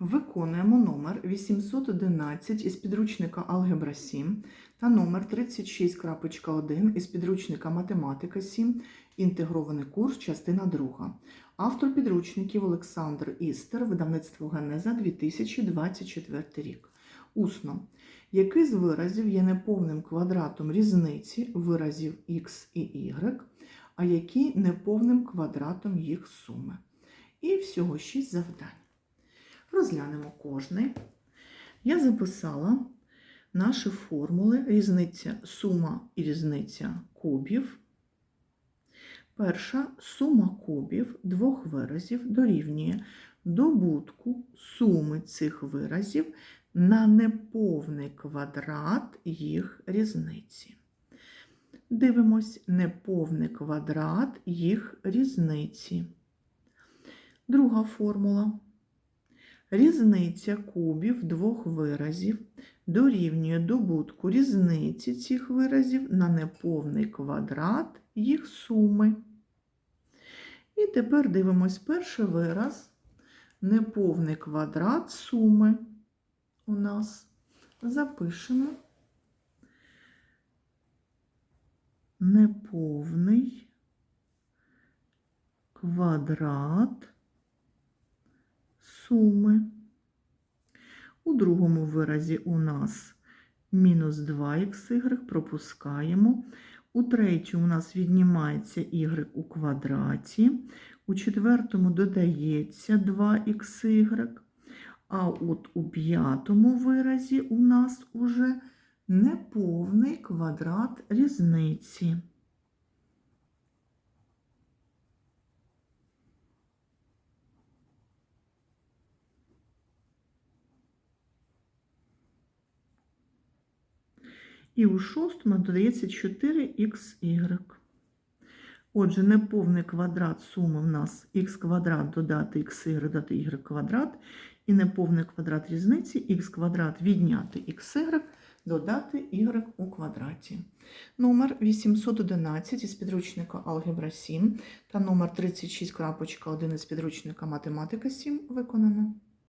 Виконуємо номер 811 із підручника Алгебра 7 та номер 36.1 із підручника Математика 7, інтегрований курс, частина 2. Автор підручників Олександр Істер, видавництво Генеза 2024 рік. Усно. Який з виразів є неповним квадратом різниці виразів x і y, а який неповним квадратом їх суми? І всього 6 завдань. Розглянемо кожний. Я записала наші формули різниця сума і різниця кубів. Перша сума кубів двох виразів дорівнює добутку суми цих виразів на неповний квадрат їх різниці. Дивимось неповний квадрат їх різниці. Друга формула. Різниця кубів двох виразів дорівнює добутку різниці цих виразів на неповний квадрат їх суми. І тепер дивимось перший вираз. Неповний квадрат суми у нас. Запишемо неповний квадрат суми. У другому виразі у нас мінус 2х пропускаємо. У третьому у нас віднімається y у квадраті. У четвертому додається 2х. А от у п'ятому виразі у нас уже неповний квадрат різниці. І у шостому додається 4х. Отже, неповний квадрат суми в нас х квадрат додати xy додати y квадрат, і неповний квадрат різниці х квадрат відняти xy додати y у квадраті. Номер 811 із підручника Алгебра 7 та номер 36.1 із підручника Математика 7 виконано.